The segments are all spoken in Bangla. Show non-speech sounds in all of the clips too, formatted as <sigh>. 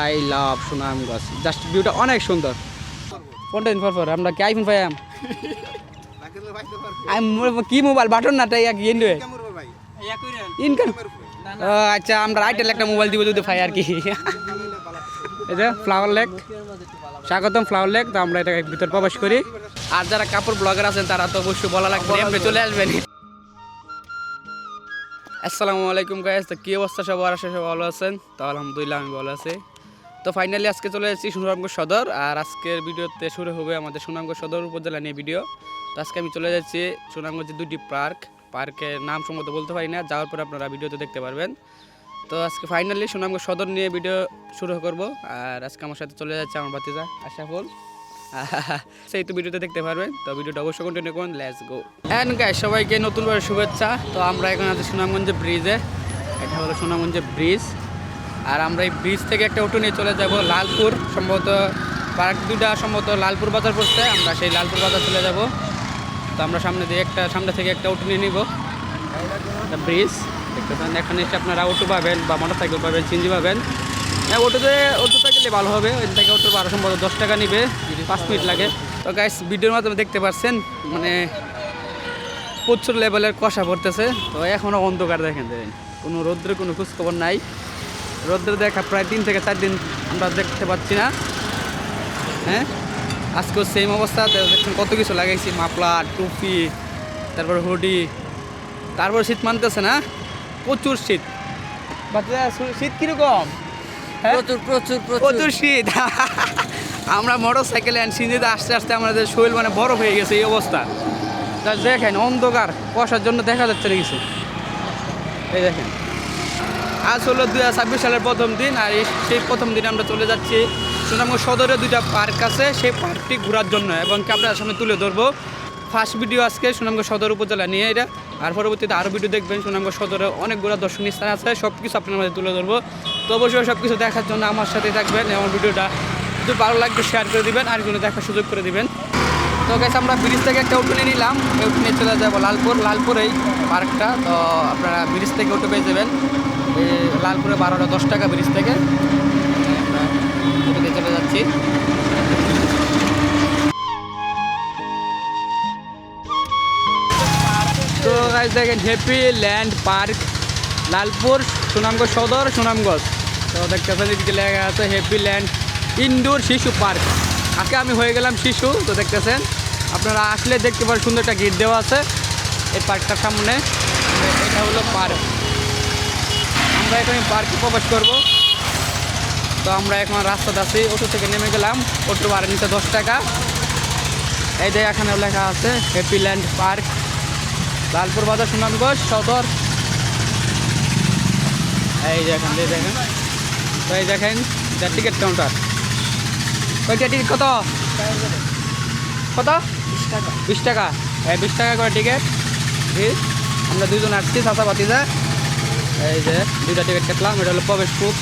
আই লাভ সুনামগঞ্জ জাস্ট ভিউটা অনেক সুন্দর। কোনটা দিন পর পর আমরা কি আইফোন পাইয়াম কি মোবাইল বাটন না তাই এন্ড্রয়েড ইনকাম আচ্ছা আমরা আইটেল একটা মোবাইল দিব যদি পাই আর কি। এই যে ফ্লাওয়ার লেক স্বাগতম ফ্লাওয়ার লেক তো আমরা এটা ভিতর প্রবেশ করি। আর যারা কাপড় ব্লগার আছেন, তারা তো অবশ্যই বলা লাগবে এমনি চলে আসবেন। আসসালামু আলাইকুম গাইস তো কী অবস্থা সবার? আসে সব ভালো আছেন। তো আলহামদুলিল্লাহ, আমি ভালো আছি। তো ফাইনালি আজকে চলে এসেছি সুনামগঞ্জ সদর, আর আজকের ভিডিওতে শুরু হবে আমাদের সুনামগঞ্জ সদর উপজেলা নিয়ে ভিডিও তো আজকে আমি চলে যাচ্ছি সুনামগঞ্জের দুটি পার্ক। পার্কের নাম সম্মত বলতে পারি না, যাওয়ার পর আপনারা ভিডিওতে দেখতে পারবেন। তো আজকে ফাইনালি সুনামগঞ্জ সদর নিয়ে ভিডিও শুরু করব, আর আজকে আমার সাথে চলে যাচ্ছে আমার বাতিজা আশাফুল <laughs> সেই তো ভিডিওতে দেখতে পারবেন, তো ভিডিওটা অবশ্যই কন্টিনিউ করুন লেটস গো অ্যান্ড গাইস সবাইকে নতুনভাবে শুভেচ্ছা। তো আমরা এখন আছি সুনামগঞ্জে ব্রিজে এটা হলো সুনামগঞ্জে ব্রিজ আর আমরা এই ব্রিজ থেকে একটা অটো নিয়ে চলে যাব লালপুর। সম্ভবত পার্ক দুটা সম্ভবত লালপুর বাজার পড়ছে। আমরা সেই লালপুর বাজার চলে যাব। তো আমরা সামনে দিয়ে একটা, সামনে থেকে একটা অটো নিয়ে নিব। ব্রিজ দেখতে এখানে এসে আপনারা অটো পাবেন বা মোটর সাইকেল পাবেন সিঞ্জি পাবেন। হ্যাঁ অটোতে অটোতে গেলে ভালো হবে। ওই থেকে অটো বারো, সম্ভবত দশ টাকা নিবে। পাঁচ মিনিট লাগে। তো গাইস ভিডিওর মাধ্যমে দেখতে পাচ্ছেন মানে প্রচুর লেভেলের কষা পড়তেছে। তো এখনও অন্ধকার দেখেন দেখেন। কোনো রৌদ্রের কোনো খোঁজখবর নাই। রৌদ্র দেখা প্রায় তিন থেকে চার দিন আমরা দেখতে পাচ্ছি না। হ্যাঁ? আজকেও সেম অবস্থা দেখছেন কত কিছু লাগাইছি মাফলার টুপি তারপর হুডি তারপর শীত মানতেছে না? প্রচুর শীত। বাচ্চা শীত কীরকম? হ্যাঁ? প্রচুর প্রচুর প্রচুর। শীত। <laughs> আমরা মোটর সাইকেলে সিঁড়িতে আস্তে আস্তে আমাদের শরীর মানে বরফ হয়ে গেছে এই অবস্থা। তা দেখেন অন্ধকার কুয়াশার জন্য দেখা যাচ্ছে না কিছু। এই দেখেন। আজ হলো দু হাজার ছাব্বিশ সালের প্রথম দিন আর সেই প্রথম দিনে আমরা চলে যাচ্ছি সুনামগঞ্জ সদরে দুইটা পার্ক আছে, সেই পার্কটি ঘোরার জন্য এবং কি আপনার সামনে তুলে ধরবো। ফার্স্ট ভিডিও আজকে সুনামগঞ্জ সদর উপজেলা নিয়ে এটা, আর পরবর্তীতে আরও ভিডিও দেখবেন সুনামগঞ্জ সদরে অনেকগুলো দর্শনীয় স্থান আছে সব কিছু আপনার মাঝে তুলে ধরবো। তো অবশ্যই সব কিছু দেখার জন্য আমার সাথে থাকবেন এবং ভিডিওটা যদি ভালো লাগবে শেয়ার করে দিবেন, আর কোনো দেখার সুযোগ করে দিবেন। তো গেছে আমরা ব্রিজ থেকে একটা উঠে নিয়ে নিলাম উঠে নিয়ে চলে যাব লালপুর। লালপুরেই পার্কটা তো আপনারা ব্রিজ থেকে উঠে পেয়ে যাবেন। লালপুরে বারোটা, দশ টাকা ব্রিজ থেকে। উঠে চলে যাচ্ছি। তো দেখেন happy land park Lalpur, Sunamganj Sadar, Sunamganj. তো দেখতেছেন এদিকে লেখা আছে হ্যাপি ল্যান্ড ইনডোর শিশু পার্ক আজকে আমি হয়ে গেলাম শিশু, তো দেখতেছেন। আপনারা আসলে দেখতে পারেন, সুন্দর একটা গেট দেওয়া আছে। এই পার্কটার সামনে। এটা হলো পার্ক। আমরা এখন পার্কে প্রবেশ করব। তো আমরা এখন রাস্তাতে আছি, অটো থেকে নেমে গেলাম। অটো ভাড়া নিতে দশ টাকা। এই যে এখানে লেখা আছে হ্যাপি ল্যান্ড পার্ক লালপুর বাজার, সুনামগঞ্জ, সদর। এই এখান দিয়ে দেখেন। তো এই দেখেন টিকিট কাউন্টার ওইটা টিকিট কত? কত? বিশ টাকা। এই বিশ টাকা করে টিকিট বিশ আমরা দুজন আসছি চাষা বাতিজা এই যে দুইটা টিকিট কাটলাম, এটা হলো প্রবেশ খুব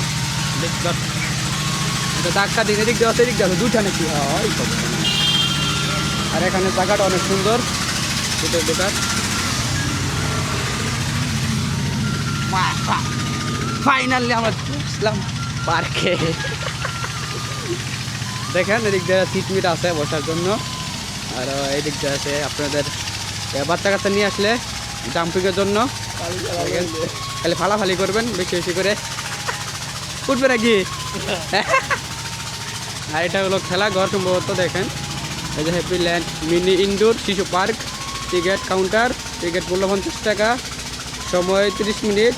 এটা ধাক্কা দিন এদিক দেওয়া সেদিক দেওয়া দুইটা নাকি? হয় আর এখানে জায়গাটা অনেক সুন্দর। দুটোর দোকান। ফাইনালি আমরা ঢুকলাম পার্কে দেখেন, এদিক দিয়ে সিট মিট আছে বসার জন্য। আর এই দিক দিয়ে আছে আপনাদের বাচ্চা কাচ্চা নিয়ে আসলে জাম্পিংয়ের জন্য। খালি ফালাফালি করবেন বেশি বেশি করে। উঠবে নাকি? <laughs> আর এটা হলো খেলা ঘর সম্ভবত দেখেন। এই যে হ্যাপি ল্যান্ড মিনি ইনডোর শিশু পার্ক টিকিট কাউন্টার টিকিট মূল্য পঞ্চাশ টাকা সময় তিরিশ মিনিট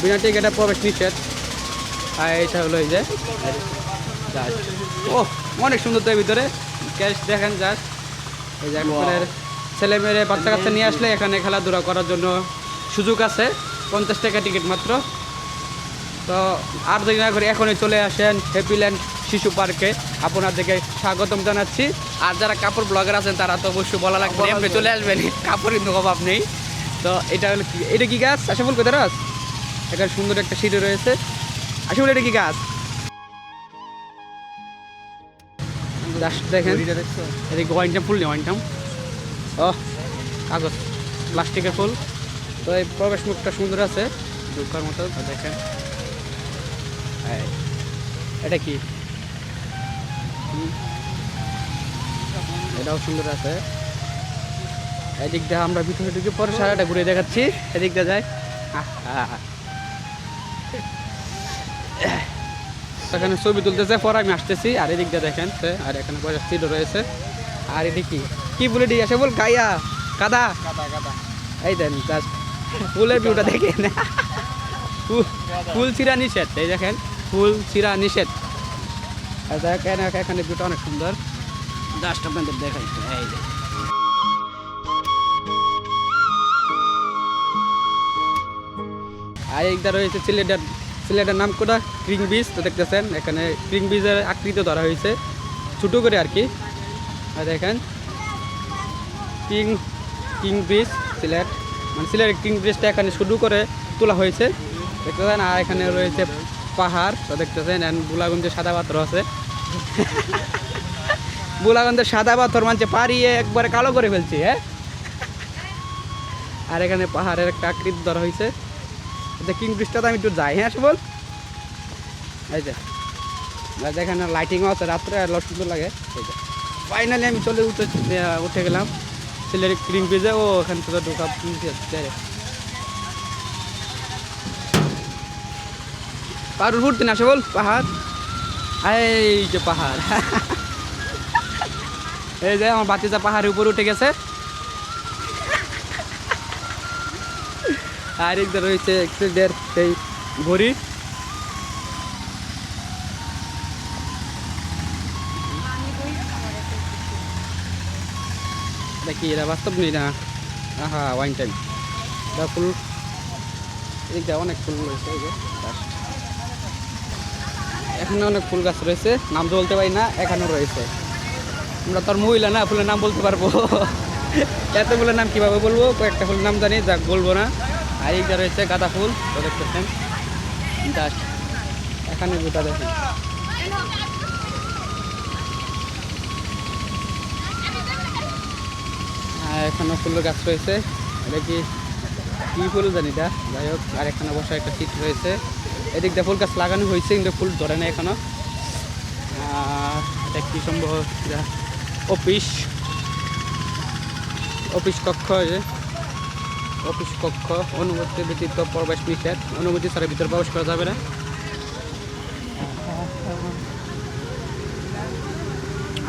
বিনা টিকিটে প্রবেশ নিষেধ। আর এটা হলো এই যে ও অনেক সুন্দর তো এর ভিতরে। ক্যাশ দেখেন জাস্ট এই যে ছেলে মেয়ে বাচ্চা কাচ্চা নিয়ে আসলে এখানে খেলাধুলা করার জন্য সুযোগ আছে। পঞ্চাশ টাকা টিকিট মাত্র। তো আর যদি না করে এখনই চলে আসেন হ্যাপিল্যান্ড শিশু পার্কে। আপনাদেরকে স্বাগতম জানাচ্ছি। আর যারা কাপড় ব্লগার আছেন তারা তো অবশ্যই বলা লাগবে এমনি চলে আসবেন। কাপড় কিন্তু অভাব নেই। তো এটা হলো এটা কি গাছ? আশাফুল কোথায় গাছ এখানে সুন্দর একটা সিঁড়ি রয়েছে। আশাফুল এটা কি গাছ? Just দেখেন। এদিকে ওয়াইনটাম ফুল নেই ওয়াইনটাম ও কাগজ প্লাস্টিকের ফুল। তো এই প্রবেশ মুখটা সুন্দর আছে। ঢুকার মতো দেখেন। এটা কি। এটাও সুন্দর আছে। এদিক দিয়ে আমরা ভিতরে ঢুকে পরে সারাটা ঘুরে দেখাচ্ছি। এদিক দিয়ে যায় আহা। এখানে ছবি তুলতেছে পরে আমি আসতেছি আর এদিক দিয়ে দেখেন আর এখানে বসার সিটও রয়েছে। আর এদিকে কি? কি বলে দিয়ে আসে বল? গাইয়া কাদা এই দেন জাস্ট ফুলের ভিউটা দেখেন। ফুল ছিঁড়া নিষেধ এই দেখেন ফুল ছিঁড়া নিষেধ। আর দেখেন এখানে ভিউটা অনেক সুন্দর। জাস্ট আপনাদের দেখাই। এই যে আর এইটা রয়েছে সিলেটের সিলেটের নাম কোটা ক্রিং বীজ, তো দেখতেছেন, এখানে ক্রিং বীজের আকৃতি ধরা হয়েছে। ছোটো করে আর কি। দেখেন কিং কিং ব্রিজ সিলেট। মানে সিলেটের কিং ব্রিজটা এখানে শুরু করে তোলা হয়েছে। দেখতেছেন, আর এখানে রয়েছে পাহাড়, তো দেখতেছেন and বুলাগঞ্জে সাদা পাথর আছে। <laughs> বুলাগঞ্জের সাদা পাথর মানছে পাড়িয়ে একবারে কালো করে ফেলছি হ্যাঁ? আর এখানে পাহাড়ের একটা আকৃতি ধরা হয়েছে। এটা কিং ব্রিজটাতে আমি একটু যাই হ্যাঁ বল এই যে এখানে লাইটিংও আছে, রাত্রে আর সুন্দর লাগে। এই যে ফাইনালি আমি চলে উঠে উঠে গেলাম সিলের ক্রিম ব্রিজে, ও ওখান থেকে ঢোকা পাহাড় উঠতে না বল পাহাড়? এই যে পাহাড়। <laughs> এই যে, আমার বাচ্চা পাহাড়ের উপরে উঠে গেছে। আর একদম রয়েছে এক্সিডের সেই ঘড়ি। দেখি, এরা বাস্তব নেই না? আহা ওয়াইন টাইম এটা ফুল এদিকটা অনেক ফুল রয়েছে, এই যে এখানে অনেক ফুল গাছ রয়েছে, নাম তো বলতে পারি না, এখানেও রয়েছে। আমরা তোর মহিলা না, ফুলের নাম বলতে পারব। <laughs> এত ফুলের নাম কীভাবে বলব? কয়েকটা ফুলের নাম জানি, যাক, বলব না। আর এইটা রয়েছে গাঁদা ফুল, তো দেখতেছেন। জাস্ট এখানে দুটা দেখেন। এখানে ফুলের গাছ রয়েছে। এটা কি কি ফুল জানি এটা? যাই হোক, আর এখানে বসার একটা সিট রয়েছে। এদিক দিয়ে ফুল গাছ লাগানো হয়েছে, কিন্তু ফুল ধরে না এখনও। এটা কি সম্ভব? অফিস। অফিস কক্ষ যে। অফিস কক্ষ, অনুমতি ব্যতীত প্রবেশ নিষেধ। অনুমতি ছাড়া ভিতরে প্রবেশ করা যাবে না।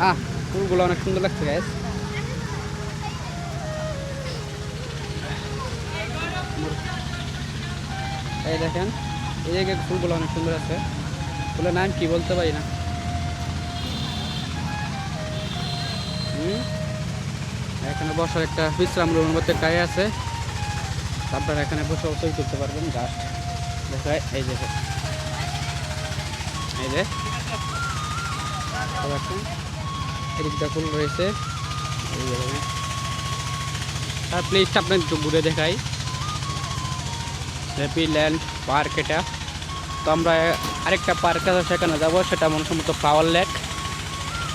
আহ, ফুলগুলো অনেক সুন্দর লাগছে গ্যাস এই দেখেন, এই জায়গায় ফুলগুলো অনেক সুন্দর আছে। ফুলের নাম কি বলতে পারি না। এখানে বসার একটা বিশ্রাম রুমের মধ্যে গায়ে আছে। আপনারা এখানে বসে অবশ্যই করতে পারবেন জাস্ট দেখায়, এই যে এই যে এদিকটা ফুল রয়েছে, এই আর প্লেসটা আপনার একটু ঘুরে দেখাই। হ্যাপি ল্যান্ড পার্ক এটা। তো আমরা আরেকটা পার্ক আছে, সেখানে যাব, সেটা মনে সম্ভবত ফ্লাওয়ার লেক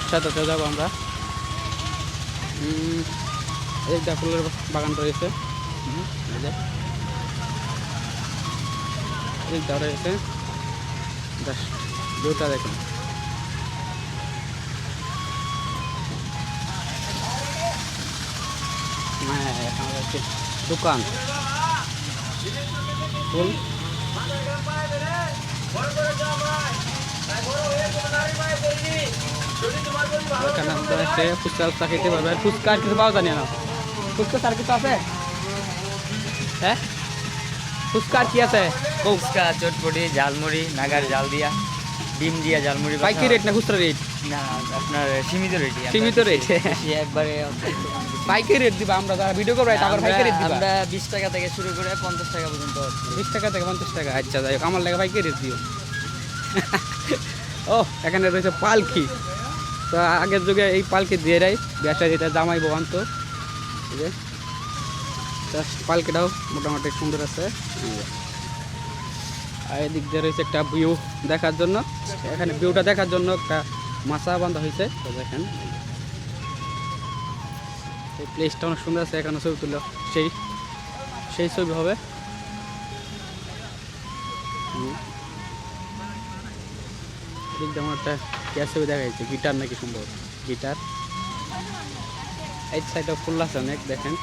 সেটাতে যাব আমরা। এইটা ফুলের বাগান রয়েছে। হুম, এই যে। এইটা রয়েছে জাস্ট ভিউটা দেখুন হ্যাঁ এখানে রয়েছে দোকান ফুল এখানে আপনারা এসে ফুচকা উচকা খেতে পারবেন ফুচকা আর কিছু পাওয়া জানি না ফুচকা স্যার কিছু আছে হ্যাঁ? ফুচকা আর কি আছে? ফুচকা চটপটি ঝালমুড়ি নাগার জাল দিয়া। ডিম দিয়া ঝালমুড়ি পাইকি রেট না খুচরা রেট না আপনার সীমিত রেট সীমিত rate? একবারে পাইকারি রেট দিবা আমরা যারা ভিডিও করব টাকার পাইকারি রেট দিবা। আমরা বিশ টাকা থেকে শুরু করে পঞ্চাশ টাকা পর্যন্ত বিশ টাকা থেকে পঞ্চাশ টাকা আচ্ছা যাই হোক আমার লেগে পাইকারি রেট দিও। <laughs> ও এখানে রয়েছে পালকি। তো আগের যুগে এই পালকি দিয়ে দেয় বেসা যেটা জামাই এই যে জাস্ট পালকিটাও মোটামুটি সুন্দর আছে। আর এদিক দিয়ে রয়েছে একটা ভিউ দেখার জন্য। এখানে ভিউটা দেখার জন্য একটা মাছা বান্ধা হয়েছে, তো দেখেন। এই প্লেসটা অনেক সুন্দর আছে, এখানে ছবি তুলো সেই সেই ছবি হবে। যেমন একটা ক্যাসে দেখা যাচ্ছে গিটার নাকি সম্ভব গিটার। এই সাইডে ফুল আছে অনেক, দেখেন।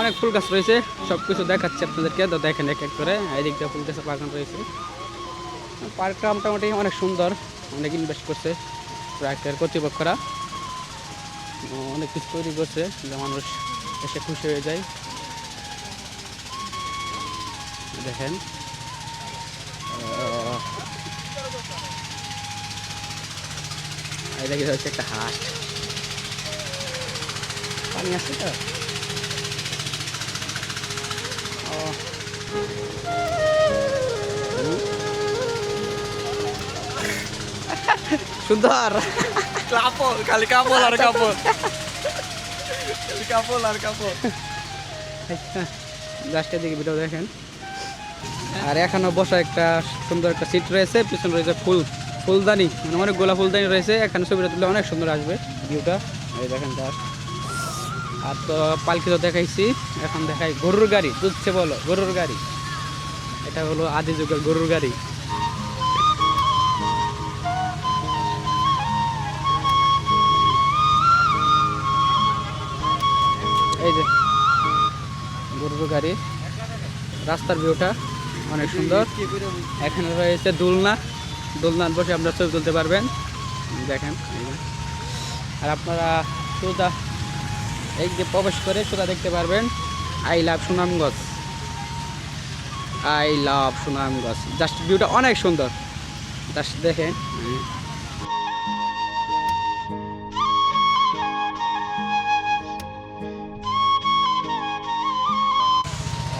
অনেক ফুল গাছ রয়েছে সব কিছু দেখাচ্ছে আপনাদেরকে। তো দেখেন এক এক করে, এদিক দিয়ে ফুল গাছের বাগান রয়েছে। পার্কটা মোটামুটি অনেক সুন্দর, অনেক ইনভেস্ট করছে পার্কের কর্তৃপক্ষরা। অনেক কিছু তৈরি করছে, যা মানুষ এসে খুশি হয়ে যায়। দেখেন। এই দেখি হচ্ছে একটা হাট। পানি আছে তো? সুন্দর। কাপড় খালি কাপড় আর কাপড়। খালি কাপড় আর কাপড়। লাস্টের দিকে ভিডিও দেখেন। আর এখানে বসা একটা সুন্দর একটা সিট রয়েছে পিছনে রয়েছে ফুল ফুলদানি মানে অনেক গোলা ফুলদানি রয়েছে। এখানে ছবিটা তুলে অনেক সুন্দর আসবে ভিউটা। এই দেখেন তার। আর তো পালকি তো দেখাইছি। এখন দেখাই গরুর গাড়ি। বুঝছে বলো, গরুর গাড়ি। এটা হলো আদি যুগের গরুর গাড়ি। এই যে, গরুর গাড়ি। রাস্তার ভিউটা অনেক সুন্দর। এখানে রয়েছে দোলনা। দোলনার বসে আপনারা ছবি তুলতে পারবেন। দেখেন আর আপনারা সোজা এই যে প্রবেশ করে সোজা দেখতে পারবেন। I love Sunamganj I love Sunamganj just ভিউটা অনেক সুন্দর। জাস্ট দেখেন।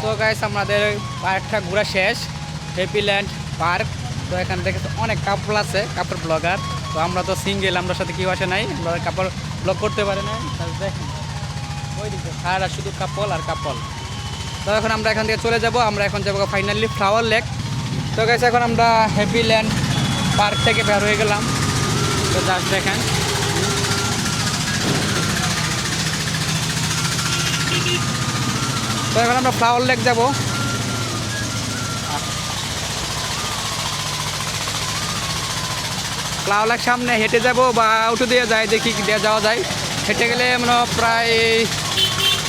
তো গাইস আমাদের পার্কটা ঘোরা শেষ। হ্যাপিল্যান্ড পার্ক তো এখান থেকে অনেক কাপড় আছে কাপড় ব্লগার তো আমরা তো সিঙ্গেল আমরা সাথে কেউ আসে নাই। আমরা কাপড় ব্লগ করতে পারে না দেখেন। সারা শুধু কাপল আর কাপল। তো এখন আমরা এখান থেকে চলে যাব, আমরা এখন যাব ফাইনালি ফ্লাওয়ার লেক তো গেছে এখন আমরা হ্যাপি ল্যান্ড পার্ক থেকে বের হয়ে গেলাম। তো জাস্ট দেখেন। তো এখন আমরা ফ্লাওয়ার লেক যাব। ফ্লাওয়ার লেক সামনে হেঁটে যাব বা উঠে দিয়ে যাই দেখি দিয়ে যাওয়া যায়। হেঁটে গেলে আমরা প্রায়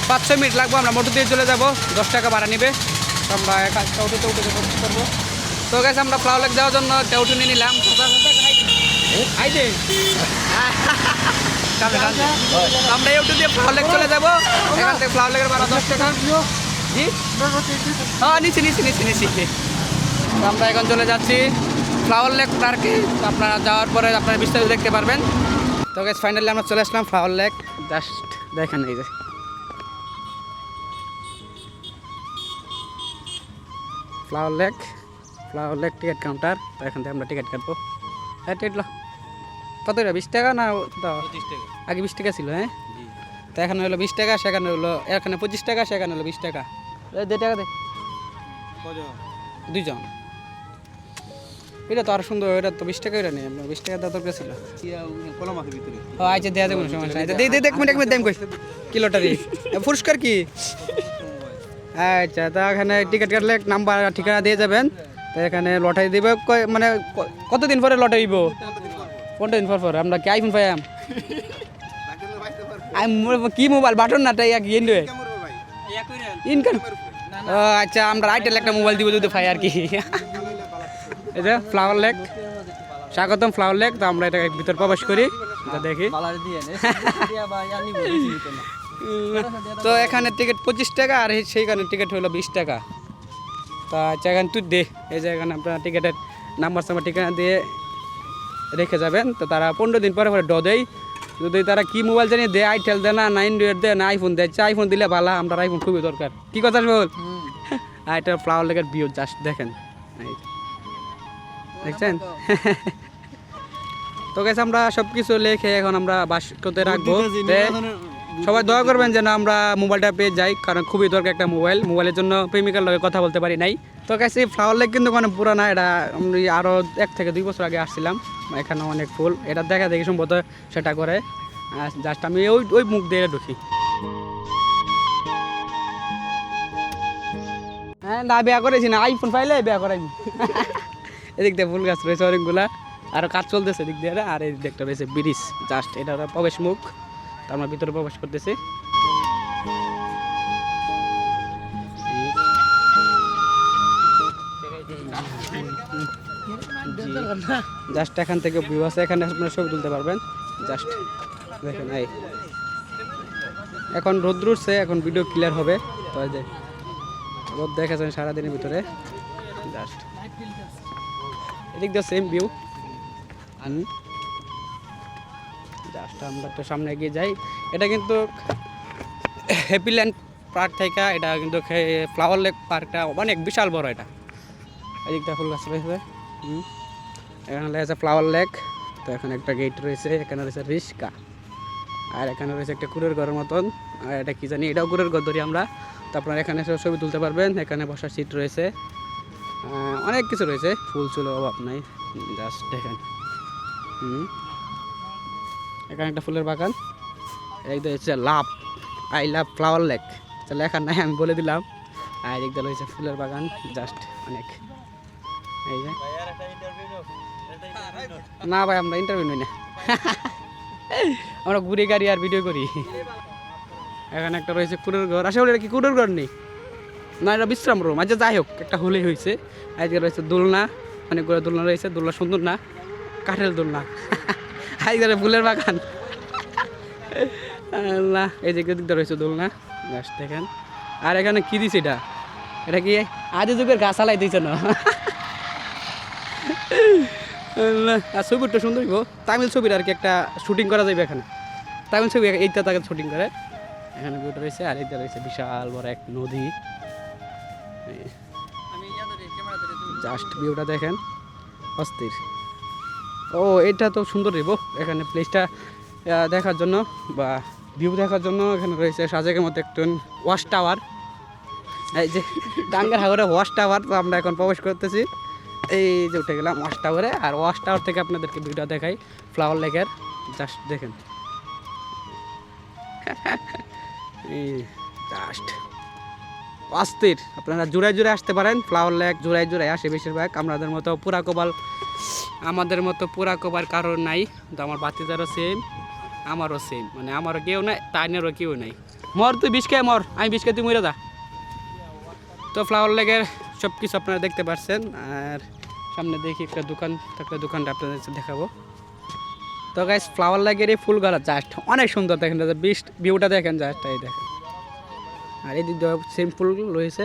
পাঁচ ছয় মিনিট লাগবো, আমরা মোটর দিয়ে চলে যাব। দশ টাকা ভাড়া নিবে। আমরা এক একটা উঠে উঠে করব। তো গেছে আমরা ফ্লাওয়ার লেক যাওয়ার জন্য একটা উঠে নিয়ে নিলাম আমরা এই দিয়ে ফ্লাওয়ার লেক চলে যাব। এখান থেকে ফ্লাওয়ার লেকের ভাড়া দশ টাকা। জি? হ্যাঁ নিচ্ছি নিচ্ছি নিচ্ছি তো আমরা এখন চলে যাচ্ছি। ফ্লাওয়ার লেক পার্কে আপনারা যাওয়ার পরে আপনারা বিস্তারিত দেখতে পারবেন। তো গেছে ফাইনালি আমরা চলে আসলাম ফ্লাওয়ার লেক জাস্ট দেখেন এই যে। Flower lake flower lake ticket counter তো এখান থেকে আমরা টিকিট কাটবো। হ্যাঁ টিকিট লো। কত বিশ টাকা না আগে বিশ টাকা ছিল হ্যাঁ? তো এখানে হলো বিশ টাকা সেখানে হলো এখানে পঁচিশ টাকা সেখানে হলো বিশ টাকা। এই দে টাকা দে। দুইজন। এটা তো আর সুন্দর এটা তো বিশ টাকা এটা নেই বিশ টাকা দেওয়া দরকার ছিল। ও আচ্ছা দেওয়া দেবো সমস্যা নাই। দেখ দেখ দেখ মিনিট এক দাম কই? কিলোটা দিই পুরস্কার কি? আচ্ছা তা এখানে টিকিট কাটলে নাম্বার ঠিকানা দিয়ে যাবেন। তো এখানে লটারি দিবে কয়- মানে কতদিন পরে লটারি দিব? পনেরো দিন পর পর আমরা কি আইফোন পাইয়াম আই- কি মোবাইল বাটন না তাই এক ইনকাম? ও আচ্ছা আমরা আইটেল একটা মোবাইল দিব যদি পাই আর কি। এই যে ফ্লাওয়ার লেক স্বাগতম ফ্লাওয়ার লেক তো আমরা এটা ভিতর প্রবেশ করি। দেখি। তো এখানে টিকিট পঁচিশ টাকা আর সেইখানে টিকিট হলো বিশ টাকা। তা আচ্ছা এখানে তুই দে। এই যে এখানে আপনার টিকিটের নাম্বার সাম্বার ঠিকানা দিয়ে রেখে যাবেন। তো তারা পনেরো দিন পরে পরে ড দেয়। যদি তারা কি মোবাইল জানি দেয় আইটেল দেয় না নাইন ডুয়েট দেয় না আইফোন দেয় আচ্ছা আইফোন দিলে ভালো আমরা আইফোন খুবই দরকার। কি কথা বল? এটা ফ্লাওয়ার লেগের ভিউ জাস্ট দেখেন। দেখছেন? <laughs> তো গেছে আমরা সব কিছু লেখে এখন আমরা বাস্কতে রাখব। সবাই দয়া করবেন যেন আমরা মোবাইলটা পেয়ে যাই কারণ খুবই দরকার একটা মোবাইল। মোবাইলের জন্য প্রেমিকার লগে কথা বলতে পারি নাই। তো কাছে ফ্লাওয়ার লেক কিন্তু মানে পুরানা এটা আমি আরও এক থেকে দুই বছর আগে আসছিলাম। এখানে অনেক ফুল এটা দেখা দেখি সম্ভবত সেটা করে। জাস্ট আমি ওই ওই মুখ দিয়ে ঢুকি। হ্যাঁ না বিয়া করেছি না আইফোন পাইলে বিয়া করাইনি <laughs> এদিক দিয়ে ফুল গাছ রয়েছে অনেকগুলা। আরও কাজ চলতেছে এদিক দিয়ে আর এই দিকটা রয়েছে ব্রিজ। জাস্ট এটা প্রবেশ মুখ। তো আমরা ভিতরে প্রবেশ করতেছি। জাস্ট এখান থেকে ভিউ এখানে আপনারা ছবি তুলতে পারবেন। জাস্ট দেখেন, এই। এখন রোদ্র উঠছে, এখন ভিডিও ক্লিয়ার হবে। তো রোদ দেখা যায় সারাদিনের ভিতরে। এদিক দিয়ে সেম ভিউ জাস্ট আমরা একটু সামনে এগিয়ে যাই। এটা কিন্তু হ্যাপিল্যান্ড পার্ক থেকে এটা কিন্তু ফ্লাওয়ার লেক পার্কটা অনেক বিশাল বড় এটা। এদিকটা ফুল গাছ রয়েছে। হুম। এখানে রয়েছে ফ্লাওয়ার লেক তো এখানে একটা গেট রয়েছে এখানে রয়েছে রিস্কা। আর এখানে রয়েছে একটা কুড়ের ঘরের মতন। আর এটা কি জানি এটাও কুড়ের ঘর ধরি আমরা। তো আপনারা এখানে এসে ছবি তুলতে পারবেন এখানে বসার সিট রয়েছে। অনেক কিছু রয়েছে। ফুল চুল অভাব নাই। জাস্ট দেখেন। এখানে একটা ফুলের বাগান। একদম হচ্ছে love. I love flower lake. লেখা নাই, আমি বলে দিলাম। আর একদম হয়েছে ফুলের বাগান। জাস্ট অনেক। এই যে। না ভাই, আমরা ইন্টারভিউ নই না। আমরা ঘুরে গাড়ি আর ভিডিও করি। এখানে একটা রয়েছে কুড়ের ঘর। আসলে এটা কি কুড়ের ঘর নেই? না, এটা বিশ্রাম রুম আচ্ছা যাই হোক, একটা হলেই হয়েছে। আজকে রয়েছে দোলনা, অনেকগুলো দোলনা রয়েছে। দোলনা সুন্দর না কাঠের দোলনা। <laughs> আজকে ফুলের বাগান। আল্লাহ, এই যে দিকটা রয়েছে দোলনা। গাছ দেখেন। আর এখানে কি দিছে এটা? এটা কি আদি যুগের গাছ আলাই দিয়েছে না? আর ছবিটা সুন্দর গো। তামিল ছবির আর কি একটা শুটিং করা যাবে এখানে। তামিল ছবি, এইটা তাকে শুটিং করে। এখানে রয়েছে, আর এইটা রয়েছে বিশাল বড় এক নদী। জাস্ট ভিউটা দেখেন। অস্থির। ও এটা তো সুন্দর রিবো এখানে প্লেসটা দেখার জন্য বা ভিউ দেখার জন্য এখানে রয়েছে সাজেকের মতো একটু ওয়াশ টাওয়ার এই যে টাঙ্গার হাগরে ওয়াশ টাওয়ার তো আমরা এখন প্রবেশ করতেছি। এই যে উঠে গেলাম ওয়াশ টাওয়ারে আর ওয়াশ টাওয়ার থেকে আপনাদেরকে ভিডিও দেখাই ফ্লাওয়ার লেকের জাস্ট দেখেন। <laughs> এই জাস্ট অস্থির। আপনারা জোড়ায় জোড়ায় আসতে পারেন ফ্লাওয়ার লেক জোড়ায় জোড়ায় আসে বেশিরভাগ। আমাদের মতো পুরা কোবাল আমাদের মতো পুরা কোবার কারোর নাই তো আমার বাতিদারও সেম আমারও সেম মানে আমারও কেউ নাই, তাইনেরও কেউ নাই। মর তুই, বিষ খেয়ে মর, আমি বিষ খেয়ে তুই মরে যা। তো ফ্লাওয়ার লেগের সব কিছু আপনারা দেখতে পাচ্ছেন আর সামনে দেখি একটা দোকান থাকলে দোকানটা আপনাদের দেখাবো। তো গাইস ফ্লাওয়ার লেগের এই ফুলগুলো জাস্ট অনেক সুন্দর দেখেন বিশ ভিউটা দেখেন জাস্ট এই দেখেন। আর এদিক দিয়েও সেম ফুল রয়েছে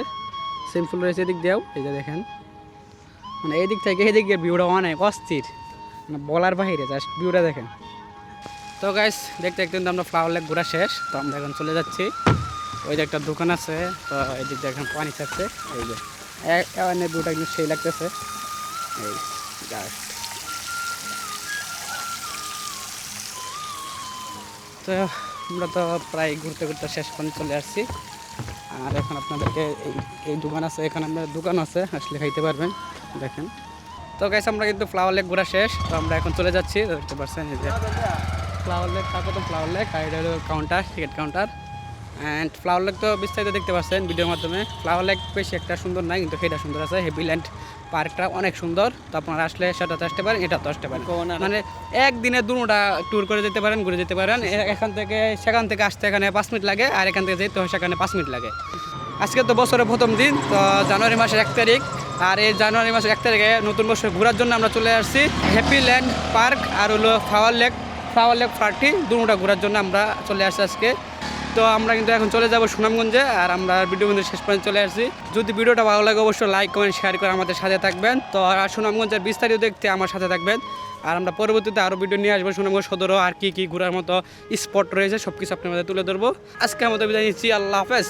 সেম ফুল রয়েছে এদিক দিয়েও, এই যে দেখেন। মানে এদিক থেকে এদিক দিয়ে ভিউটা অনেক অস্থির মানে বলার বাহিরে জাস্ট ভিউটা দেখেন। তো গাইস দেখতে দেখতে কিন্তু আমরা ফ্লাওয়ার লেক ঘোরা শেষ, তো আমরা এখন চলে যাচ্ছি। ওই যে একটা দোকান আছে, তো এদিক দিয়ে এখন পানি থাকছে এই যে। দুটা কিন্তু সেই লাগতেছে। এই জাস্ট তো আমরা তো প্রায় ঘুরতে ঘুরতে শেষ পর্যন্ত চলে আসছি। আর এখন আপনাদেরকে এই দোকান আছে, এখানে আপনার দোকান আছে, আসলে খাইতে পারবেন, দেখেন। তো গাইস আমরা কিন্তু ফ্লাওয়ার লেক ঘোরা শেষ, তো আমরা এখন চলে যাচ্ছি, দেখতে পারছেন এই যে ফ্লাওয়ার লেক তারপর তো ফ্লাওয়ার লেক আর এটা হলো counter ticket counter and flower lake তো বিস্তারিত দেখতে পাচ্ছেন ভিডিওর মাধ্যমে। ফ্লাওয়ার লেক বেশি একটা সুন্দর নাই কিন্তু সেটা সুন্দর আছে। হেভিল্যান্ড পার্কটা অনেক সুন্দর। তো আপনারা আসলে সেটাতে আসতে পারেন এটা তো আসতে পারেন। মানে একদিনে দুটা ট্যুর করে যেতে পারেন ঘুরে যেতে পারেন। এখান থেকে সেখান থেকে আসতে এখানে পাঁচ মিনিট লাগে আর এখান থেকে যেতে হয় সেখানে পাঁচ মিনিট লাগে। আজকে তো বছরের প্রথম দিন তো জানুয়ারি মাসের এক তারিখ। আর এই জানুয়ারি মাসের এক তারিখে নতুন বছর ঘোরার জন্য আমরা চলে আসছি হ্যাপি ল্যান্ড পার্ক আর হলো ফ্লাওয়ার লেক ফ্লাওয়ার লেক পার্কটি দুটা ঘোরার জন্য আমরা চলে আসছি আজকে। তো আমরা কিন্তু এখন চলে যাব সুনামগঞ্জে, আর আমরা ভিডিও কিন্তু শেষ পর্যন্ত চলে আসছি। যদি ভিডিওটা ভালো লাগে, অবশ্যই লাইক কমেন্ট শেয়ার করে আমাদের সাথে থাকবেন। তো আর সুনামগঞ্জের বিস্তারিত দেখতে আমার সাথে থাকবেন। আর আমরা পরবর্তীতে আরও ভিডিও নিয়ে আসব সুনামগঞ্জ সদরও আর কী কী ঘোরার মতো স্পট রয়েছে সব কিছু আপনার মধ্যে তুলে ধরবো। আজকে আমাদের বিদায় নিচ্ছি, আল্লাহ হাফেজ।